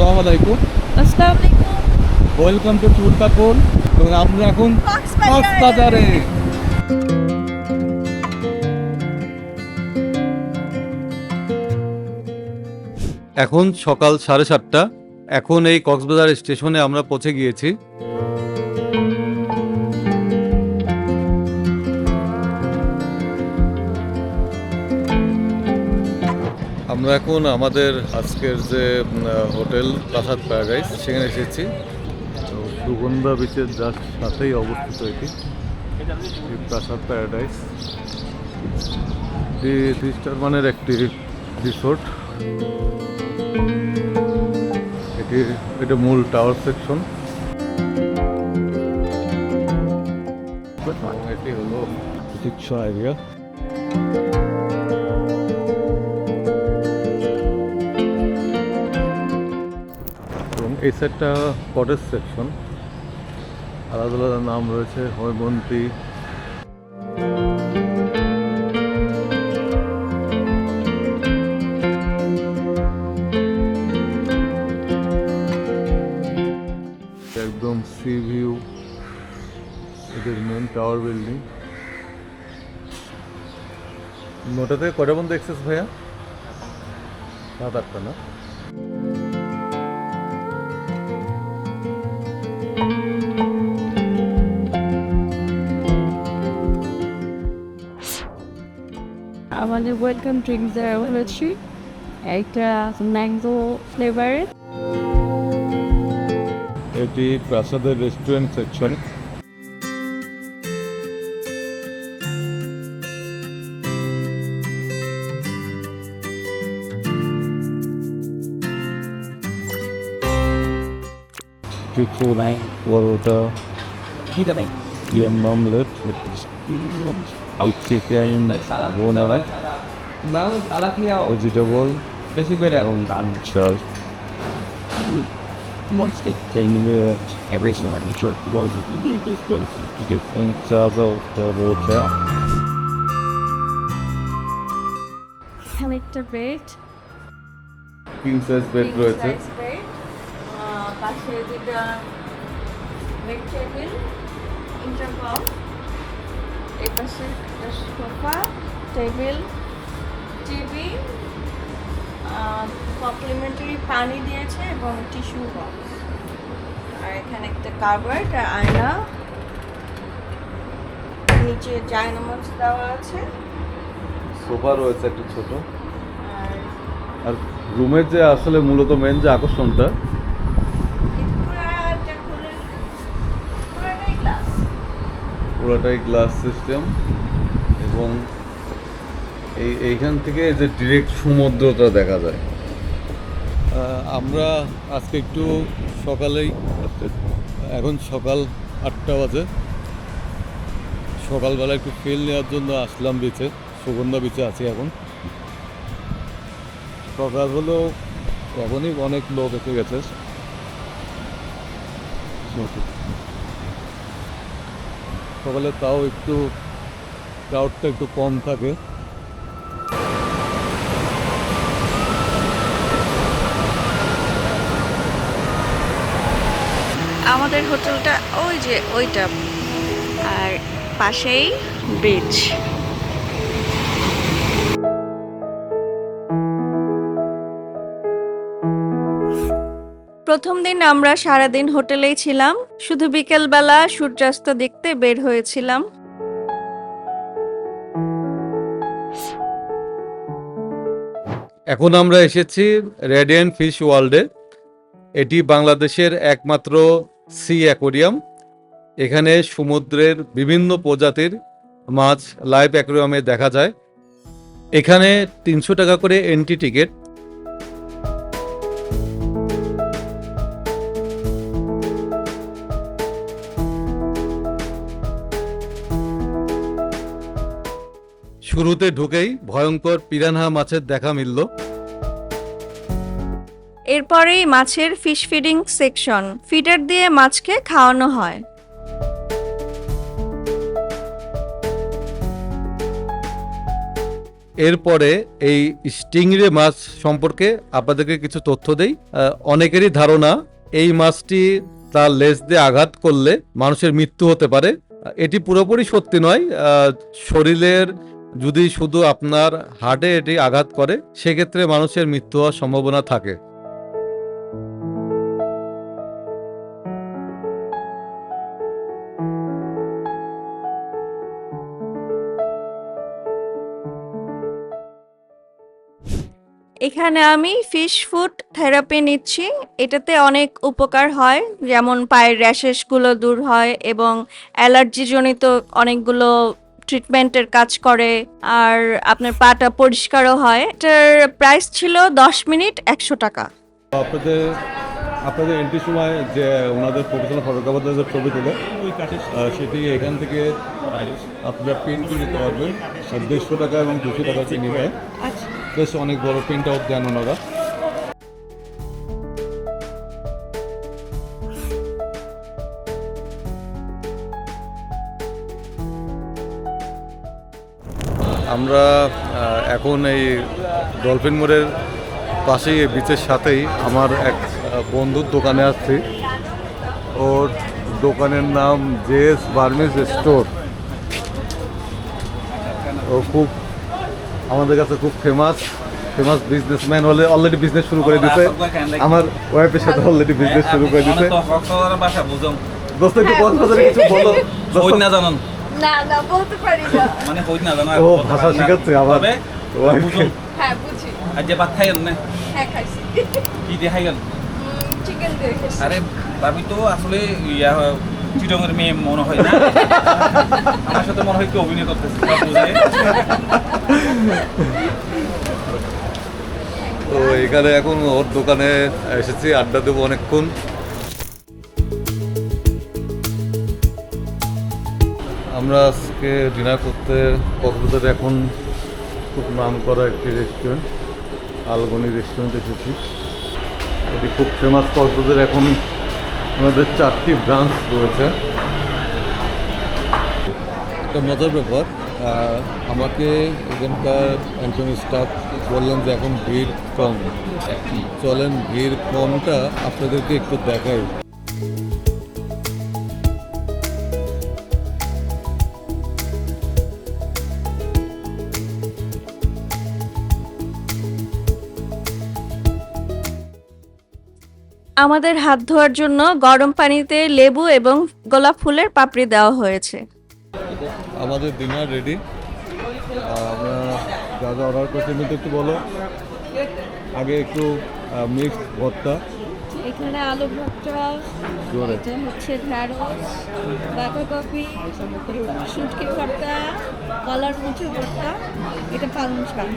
আসসালামু আলাইকুম। আসসালামু আলাইকুম ওয়েলকাম টু ট্যুর কাপল এবং আমরা এখন কক্সবাজারে। কক্সবাজারে এখন সকাল সাড়ে সাতটা। এখন এই কক্সবাজার স্টেশনে আমরা পৌঁছে গিয়েছি। আমরা এখন আমাদের আজকের যে হোটেল প্রাসাদ প্যারাডাইস, সেখানে এসেছি। তো সুগন্ধা বিচের জাস্ট সাথেই অবস্থিত এটি। প্রাসাদ প্যারাডাইস। এটি থ্রি স্টার মানের একটি রিসোর্ট এটি, এটা মূল টাওয়ার সেকশন এটি হলো রিক্সা এরিয়া এই সেটটা কটেজ সেকশন আলাদা আলাদা নাম রয়েছে হৈমন্তী একদম সি ভিউ এদের মেন টাওয়ার বিল্ডিং নটা থেকে কটা পর্যন্ত এক্সেস ভাইয়া? সাত, আটটা না? আমাদের ওয়েলকাম ড্রিঙ্কস দেওয়া হয়েছে একটা ম্যাঙ্গো ফ্লেভারের এটি প্রাসাদের রেস্টুরেন্ট সেকশন কিছু নাই পরোটা ইয়েম অমলেট চিকেন বোনা ভেজিটেবল বেশি করে। এবং লাঞ্চার হোটেল খানিকটা বেড কিং সাইজ বেড রয়েছে। পাশে দুটা বেড টেবিল ইন্টারকম এই পাশে সোফা টেবিল টিভি কমপ্লিমেন্টারি পানি দিয়েছে এবং টিস্যু বক্স আর এখানে একটা কার্বার্ড আর আয়না। নিচে জায়নামাজ দেওয়া আছে। সোফা রয়েছে একটু ছোট। আর রুমের যে আসলে মূলত মেন যে আকর্ষণটা পুরোটাই গ্লাস সিস্টেম এবং এই, এইখান থেকে যে ডিরেক্ট সমুদ্রটা দেখা যায়। আমরা আজকে একটু সকালেই, এখন সকাল আটটা বাজে। সকালবেলা একটু ফেল নেওয়ার জন্য আসলাম বিচে সুগন্ধা বিচে আছি এখন। সকাল হলো তখনই অনেক লোক এসে গেছে। সকালে তাও একটু ক্রাউডটা একটু কম থাকে। আমাদের হোটেলটা ওই যে ওইটা। আর পাশেই বিচ প্রথম দিন আমরা সারাদিন হোটেলেই ছিলাম। শুধু বিকেলবেলা সূর্যাস্ত দেখতে বের হয়েছিলাম। এখন আমরা এসেছি রেডিয়ান ফিশ ওয়ার্ল্ডে এটি বাংলাদেশের একমাত্র সি অ্যাকোরিয়াম। এখানে সমুদ্রের বিভিন্ন প্রজাতির মাছ লাইভ অ্যাকোরিয়ামে দেখা যায়। এখানে তিনশো টাকা করে এন্ট্রি টিকিট শুরুতে ঢুকেই ভয়ঙ্কর পিরানহা মাছের দেখা মিলল। এরপরেই মাছের ফিশ ফিডিং সেকশন, ফিডার দিয়ে মাছকে খাওয়ানো হয়। এরপরে এই স্টিংরে মাছ সম্পর্কে আপনাদেরকে কিছু তথ্য দেই। অনেকেরই ধারণা, এই মাছটি তার লেজ দিয়ে আঘাত করলে মানুষের মৃত্যু হতে পারে। এটি পুরোপুরি সত্যি নয়। শরীরের যদি শুধু আপনার হার্টে এটি আঘাত করে, সেক্ষেত্রে মানুষের মৃত্যু হওয়ার সম্ভাবনা থাকে। এখানে আমি ফিশ ফুড থেরাপি নিচ্ছি। এটাতে অনেক উপকার হয় যেমন পায়ের র্যাশেসগুলো দূর হয় এবং অ্যালার্জিজনিত অনেকগুলো ট্রিটমেন্টের কাজ করে আর আপনার পাটা পরিষ্কারও হয়। এটার প্রাইস ছিল দশ মিনিট একশো টাকা। আপনাদের আপনাদের এন্ট্রির সময় যে ওনাদের প্রফেশনাল ফটোগ্রাফারদের যে ছবি তোলে সেটি এখান থেকে আপনারা প্রিন্ট করে নিতে পারবেন। দেড়শো টাকা এবং দুশো টাকা কিনে নেয় বেশ অনেক বড় প্রিন্ট আউট দেন ওনারা। আমরা এখন এই ডলফিন মোড়ের পাশেই, এই বিচের সাথেই আমার এক বন্ধুর দোকানে আসছি। ওর দোকানের নাম জেএস বার্মিস স্টোর ও খুব আমাদের কাছে খুব ফেমাস ফেমাস বিজনেসম্যান হলে অলরেডি বিজনেস শুরু করে দিতে আমার ওয়াইফের সাথে অলরেডি বিজনেস শুরু করে দিতে দোস্ত একটু কক্সবাজারে কিছু বলো। না জানান। না না বলতে পারি না। মানে হইত না জানো ও ভাষা শিখাচ্ছে আবার। হ্যাঁ বুঝি। আজ যে ভাত না। হ্যাঁ খাইছি। কি দিয়ে খাইয়েন? চিকেন দিয়ে আরে ভাবি তো আসলে ইয়া চিটংয়ের মেয়ে মনে হয় আমার সাথে মনে হয় কি অভিনয় করতেছে, তো এখানে এখন ওর দোকানে এসেছি, আড্ডা দেবো অনেকক্ষণ। আমরা আজকে ডিনার করতে কক্সবাজারে এখন খুব নাম করা একটি রেস্টুরেন্ট আলগনি রেস্টুরেন্ট এসেছি। এটি খুব ফেমাস কক্সবাজারে এখন। আমাদের চারটি ব্রাঞ্চ রয়েছে। একটা মজার ব্যাপার আমাকে এখানকার একজন স্টাফ বললেন যে এখন ভিড় কম। চলেন, ভিড় কমটা আপনাদেরকে একটু দেখাই। আমাদের হাত ধোয়ার জন্য গরম পানিতে লেবু এবং গোলাপ ফুলের পাপড়ি দেওয়া হয়েছে। আমাদের ডিনার রেডি আমরা যা যা অর্ডার করছি কিন্তু একটু বলো। আগে একটু মিক্সড ভর্তা। এখানে আলু ভর্তা জোরে। এটা হচ্ছে ঢ্যাঁড়স বাঁধাকপি শুটকি ভর্তা কলার মুচি ভর্তা এটা পালং শাক।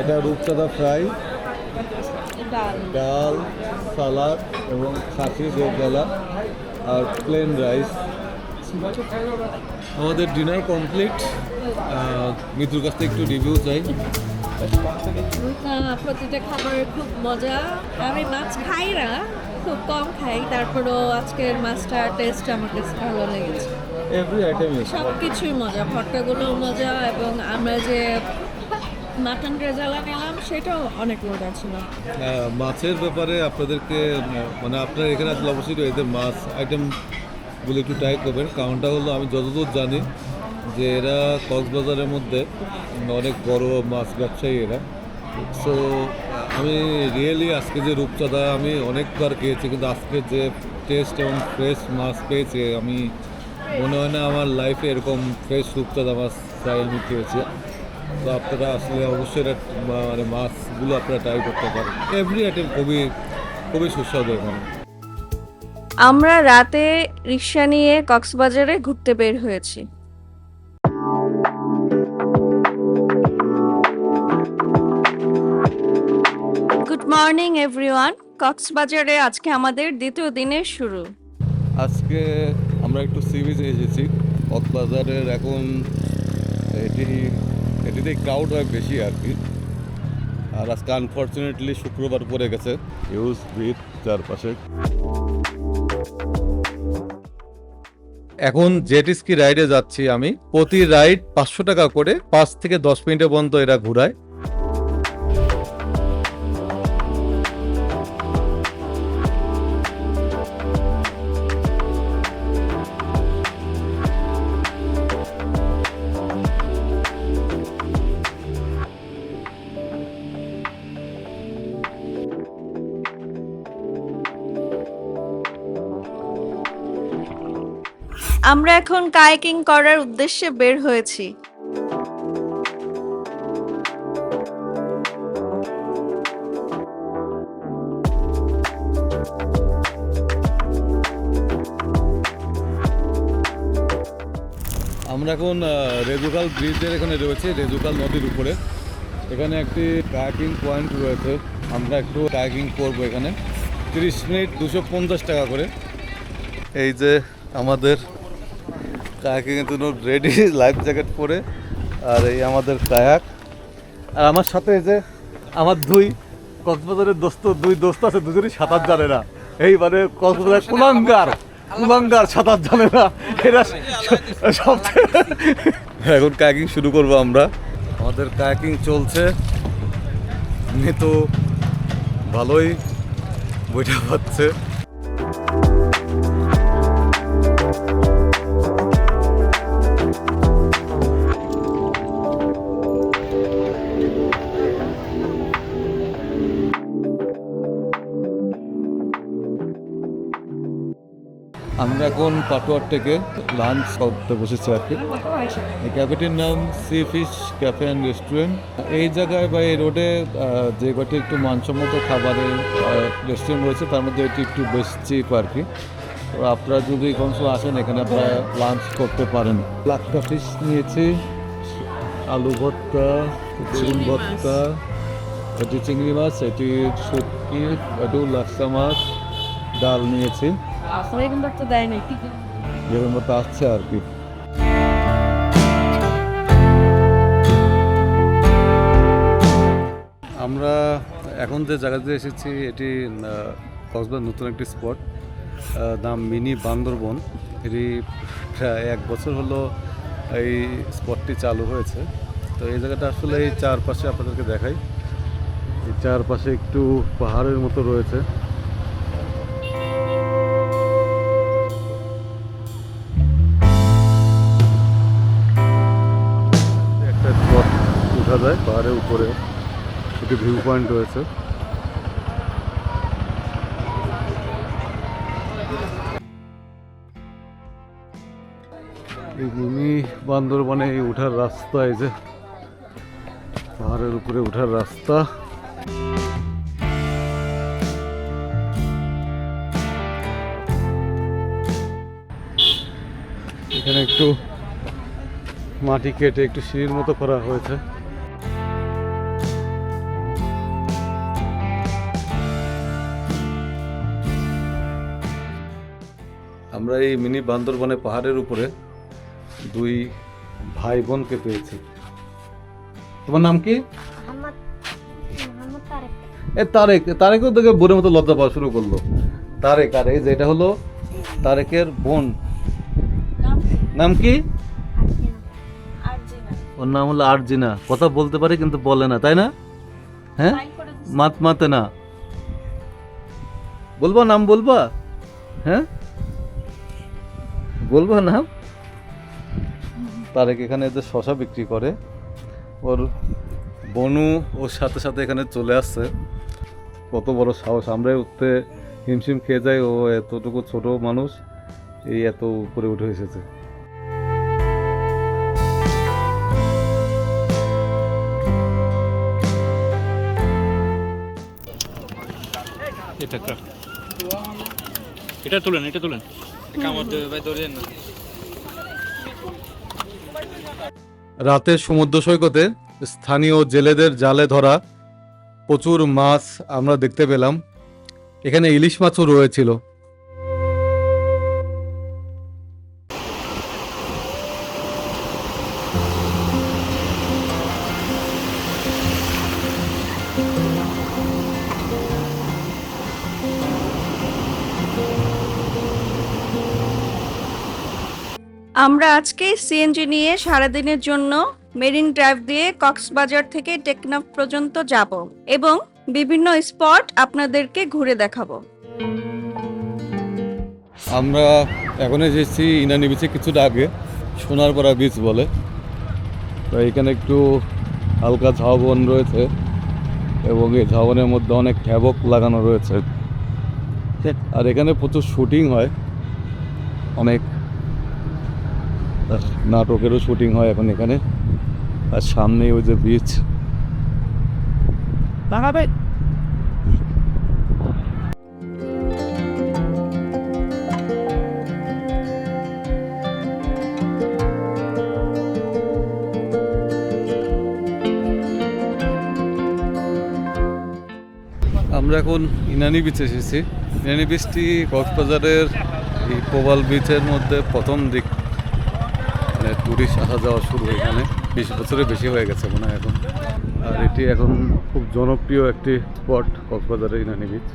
এটা রূপচাঁদা ফ্রাই। ডাল, সালাদ এবং খাসি দোরগালা আর প্লেন রাইস আমাদের ডিনার কমপ্লিট মিত্রুর কাছ থেকে একটু রিভিউ চাই। প্রতিটা খাবারের খুব মজা। আমি মাছ খাই না, খুব কম খাই। তারপরেও আজকের মাছটার টেস্ট আমার কাছে ভালো লেগেছে। এভরি আইটেম সব কিছুই মজা ভর্তাগুলো মজা এবং আমরা যে মাটন রেজালা নিলাম সেটাও অনেক মজা ছিল। হ্যাঁ, মাছের ব্যাপারে আপনাদেরকে মানে আপনারা এখানে আসলে অবশ্যই এদের মাছ আইটেমগুলো একটু ট্রাই করবেন। কারণটা হলো আমি যতদূর জানি যে এরা কক্সবাজারের মধ্যে অনেক বড় মাছ ব্যবসায়ী এরা। সো আমি রিয়েলি আজকে যে রূপচাঁদা আমি অনেকবার খেয়েছি কিন্তু আজকে যে টেস্ট এবং ফ্রেশ মাছ পেয়েছি আমি মনে হয় না আমার লাইফে এরকম ফ্রেশ রূপচাঁদা মাছ চাই আমি খেয়েছি তো আপনারা আসলে অবশ্যই এটা মানে মাছগুলো আপনারা ট্রাই করতে পারেন। এভরি আইটেম খুবই খুবই সুস্বাদু এখানে। আমরা রাতে রিক্সা নিয়ে কক্সবাজারে ঘুরতে বের হয়েছি। গুড মর্নিং এভরিওয়ান কক্সবাজারে আজকে আমাদের দ্বিতীয় দিনের শুরু। আজকে আমরা একটু সি বিচে এসেছি। কক্সবাজারের এখন এটি এটিতে ক্রাউড হয় বেশি আর কি আর আজকে আনফর্চুনেটলি শুক্রবার পড়ে গেছে। ইউজ ভিড় চারপাশে। এখন জেট স্কি রাইডে যাচ্ছি আমি। প্রতি রাইড পাঁচশো টাকা করে, পাঁচ থেকে দশ মিনিটের পর্যন্ত এরা ঘুরায়। আমরা এখন কায়াকিং করার উদ্দেশ্যে বের হয়েছি। আমরা এখন রেজুকাল ব্রিজের এখানে রয়েছে, রেজুকাল নদীর উপরে। এখানে একটি কায়াকিং পয়েন্ট রয়েছে। আমরা একটু কায়াকিং করব এখানে। তিরিশ মিনিট দুশো পঞ্চাশ টাকা করে। এই যে আমাদের কায়াকিংয়ের জন্য রেডি লাইফ জ্যাকেট পরে, আর এই আমাদের কায়াক আর আমার সাথে যে আমার দুই কক্সবাজারের দোস্ত, দুই দোস্ত আছে, দুজনই সাঁতার জানে না। এইবারে কক্সবাজার কুলাঙ্গার কুলাঙ্গার সাঁতার জানে না। এরা সব এখন কায়াকিং শুরু করব আমরা। আমাদের কায়াকিং চলছে। তো ভালোই বইটা পাচ্ছে। আমরা এখন পাটোয়ার থেকে লাঞ্চ করতে বসেছি আর কি। এই ক্যাফেটির নাম sea fish cafe and restaurant. এই জায়গায় বা এই রোডে যে কটি একটু মানসম্মত খাবারের রেস্টুরেন্ট রয়েছে, তার মধ্যে এটি একটু বেশ চিপ আর কি। আপনারা যদি কোনো সময় আসেন, এখানে আপনারা লাঞ্চ করতে পারেন। লাক্কা ফিশ নিয়েছি, আলু ভর্তা, বেগুন ভর্তা, এটি চিংড়ি মাছ, এটি শুটকি, এটি লাক্সা মাছ, ডাল নিয়েছি। দেয় নাই। বেগুন ভর্তা আসছে আর কি। আমরা এখন যে জায়গাতে এসেছি এটি কক্সবাজার নতুন একটি স্পট নাম মিনি বান্দরবন। এটি প্রায় এক বছর হলো এই স্পটটি চালু হয়েছে। তো এই জায়গাটা আসলে এই চারপাশে আপনাদেরকে দেখাই। এই চারপাশে একটু পাহাড়ের মতো রয়েছে। পাহাড়ের উপরে। একটি ভিউ পয়েন্ট রয়েছে। এই মিনি বান্দরবনে এই উঠার রাস্তা, এই যে পাহাড়ের উপরে উঠার রাস্তা। এখানে একটু মাটি কেটে একটু সিঁড়ির মতো করা হয়েছে। আমরা এই মিনি বান্দরবনে পাহাড়ের উপরে দুই ভাই বোনকে পেয়েছি। তোমার নাম কি? এ তারেক তারেকও দেখে বোনের মতো লজ্জা পাওয়া শুরু করল। তারেক আর এই যে এটা হলো তারেকের বোন। নাম কি? ওর নাম হলো আরজিনা। কথা বলতে পারে কিন্তু বলে না তাই না? হ্যাঁ? মাত মাতে না। বলবা নাম বলবা? হ্যাঁ? বলবা না। তারেক এখানে যে শশা বিক্রি করে, ওর বনু ওর সাথে সাথে এখানে চলে আসছে। কত বড় সাহস। আমরাই উঠতে হিমশিম খেয়ে যাই, ও এতটুকু ছোট মানুষ, এই এত উপরে উঠে এসেছে। এটা তুলেন এটা তুলেন। রাতে সমুদ্র সৈকতে স্থানীয় জেলেদের জালে ধরা প্রচুর মাছ আমরা দেখতে পেলাম। এখানে ইলিশ মাছও রয়েছিল। আমরা আজকে সিএনজি নিয়ে সারাদিনের জন্য মেরিন ড্রাইভ দিয়ে কক্সবাজার থেকে টেকনাফ পর্যন্ত যাব এবং বিভিন্ন স্পট আপনাদেরকে ঘুরে দেখাবো। আমরা এখন এসেছি ইনানি বিচে কিছুটা আগে, সোনারপাড়া বিচ বলে। তো এখানে একটু হালকা ঝাউবন রয়েছে এবং এই ঝাউবনের মধ্যে অনেক হ্যাবক লাগানো রয়েছে। আর এখানে প্রচুর শুটিং হয়। অনেক নাটকেরও শুটিং হয় এখন এখানে। আর সামনেই ওই যে বিচ আমরা এখন ইনানি বিচে এসেছি। ইনানি বিচটি কক্সবাজারের এই প্রবাল বিচের মধ্যে প্রথম দিক। মানে টুরিস্ট আসা যাওয়া শুরু এখানে বিশ বছরের বেশি হয়ে গেছে মনে হয় এখন। আর এটি এখন খুব জনপ্রিয় একটি স্পট কক্সবাজারের ইনানি বিচ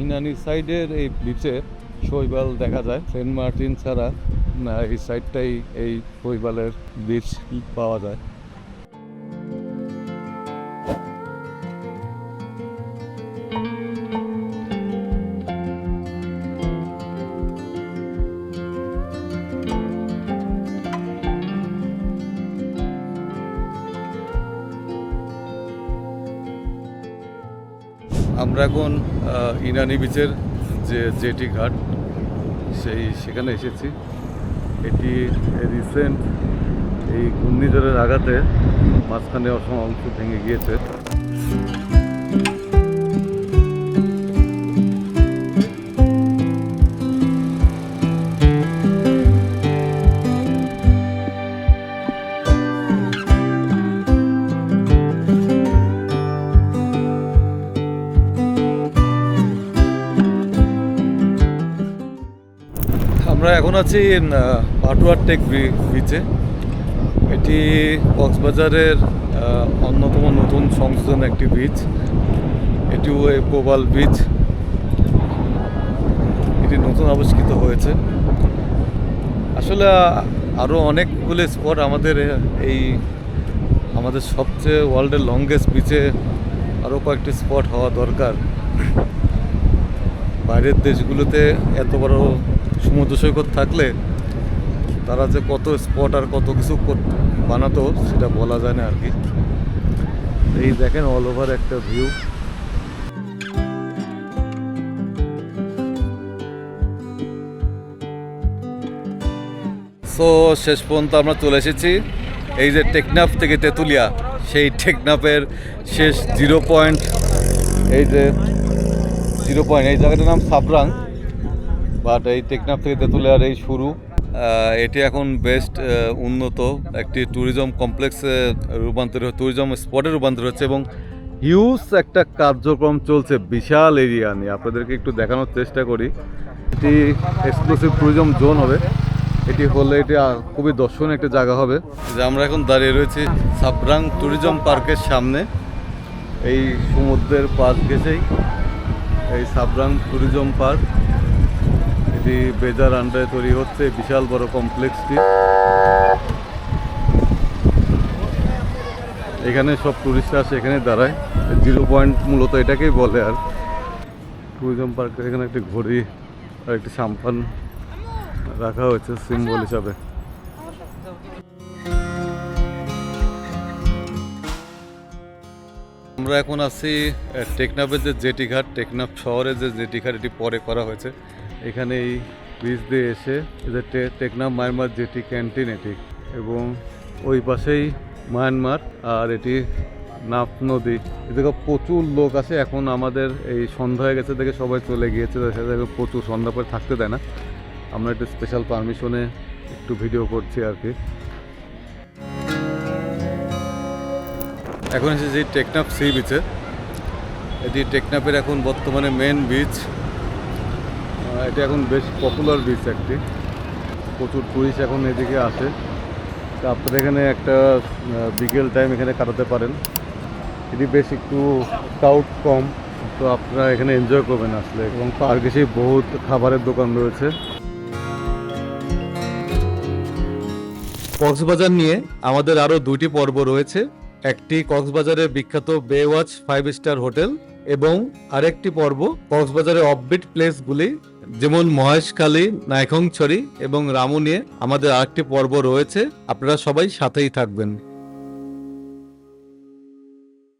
ইনানি সাইডের এই বিচে শৈবাল দেখা যায়। সেন্ট মার্টিন ছাড়া এই সাইডটাই এই শৈবালের বিচ পাওয়া যায়। আমরা এখন ইনানি বিচের যে জেটি ঘাট, সেই সেখানে এসেছি। এটি রিসেন্ট এই ঘূর্ণিঝড়ের আঘাতে মাঝখানে অসম অংশ ভেঙে গিয়েছে। এখন আছি পাটুয়ার টেক বিচে এটি কক্সবাজারের অন্যতম নতুন সংশোধন একটি বিচ এটিও প্রবাল বিচ এটি নতুন আবিষ্কৃত হয়েছে। আসলে আরও অনেকগুলো স্পট আমাদের এই, আমাদের সবচেয়ে ওয়ার্ল্ডের লংগেস্ট বিচে আরও কয়েকটি স্পট হওয়া দরকার। বাইরের দেশগুলোতে এত বড় সমুদ্র সৈকত থাকলে তারা যে কত স্পট আর কত কিছু বানাতো, সেটা বলা যায় না আর কি। এই দেখেন অল ওভার একটা ভিউ সো শেষ পর্যন্ত আমরা চলে এসেছি। এই যে টেকনাফ থেকে তেঁতুলিয়া, সেই টেকনাফের শেষ জিরো পয়েন্ট এই যে জিরো পয়েন্ট এই জায়গাটার নাম সাবরাং বাট এই টেকনাফ থেকে তেঁতুলিয়ার এই শুরু এটি এখন বেস্ট উন্নত একটি ট্যুরিজম কমপ্লেক্সে রূপান্তর ট্যুরিজম স্পটে রূপান্তর হচ্ছে এবং হিউজ একটা কার্যক্রম চলছে বিশাল এরিয়া নিয়ে। আপনাদেরকে একটু দেখানোর চেষ্টা করি। এটি এক্সক্লুসিভ ট্যুরিজম জোন হবে। এটি হলে এটি খুবই দর্শনীয় একটা জায়গা হবে। যে আমরা এখন দাঁড়িয়ে রয়েছি সাবরাং ট্যুরিজম পার্কের সামনে। এই সমুদ্রের পাশ ঘেসেই এই সাবরাং ট্যুরিজম পার্ক এটি বেজার আন্ডারে তৈরি হচ্ছে, বিশাল বড় কমপ্লেক্সটি এখানে সব টুরিস্টরা আসে, এখানে দাঁড়ায়। জিরো পয়েন্ট মূলত এটাকেই বলে আর। ট্যুরিজম পার্কের এখানে একটি ঘড়ি আর একটি সাম্পান রাখা হয়েছে সিম্বল হিসাবে। আমরা এখন আছি টেকনাফের যে জেটি ঘাট টেকনাফ শহরে যে জেটি ঘাট এটি পরে করা হয়েছে। এখানে এই ব্রিজ দিয়ে এসে এদের যে টে- টেকনাফ মায়ানমার যেটি ক্যান্টিন এটি, এবং ওই পাশেই মায়ানমার আর এটি নাফ নদী। এদিকে প্রচুর লোক আছে, এখন আমাদের এই সন্ধ্যা হয়ে গেছে দেখে সবাই চলে গিয়েছে সাথে প্রচুর সন্ধ্যা পরে থাকতে দেয় না। আমরা একটু স্পেশাল পারমিশনে একটু ভিডিও করছি আর কি। এখন এসে এসেছি টেকনাফ সি বিচে এটি টেকনাফের এখন বর্তমানে মেন বিচ এটি এখন বেশ পপুলার বিচ একটি। প্রচুর টুরিস্ট এখন এদিকে আসে। তো আপনারা এখানে একটা বিকেল টাইম এখানে কাটাতে পারেন। এটি বেশ একটু ক্রাউড কম, তো আপনারা এখানে এনজয় করবেন আসলে। এবং পার্কে সেই বহুত খাবারের দোকান রয়েছে। কক্সবাজার নিয়ে আমাদের আরও দুটি পর্ব রয়েছে। একটি কক্সবাজারের বিখ্যাত বে ওয়াচ ফাইভ স্টার হোটেল এবং আরেকটি পর্ব কক্সবাজারের অফবিট প্লেসগুলি যেমন মহেশখালী নায়খংছড়ি এবং রামু নিয়ে আমাদের আরেকটি পর্ব রয়েছে। আপনারা সবাই সাথেই থাকবেন।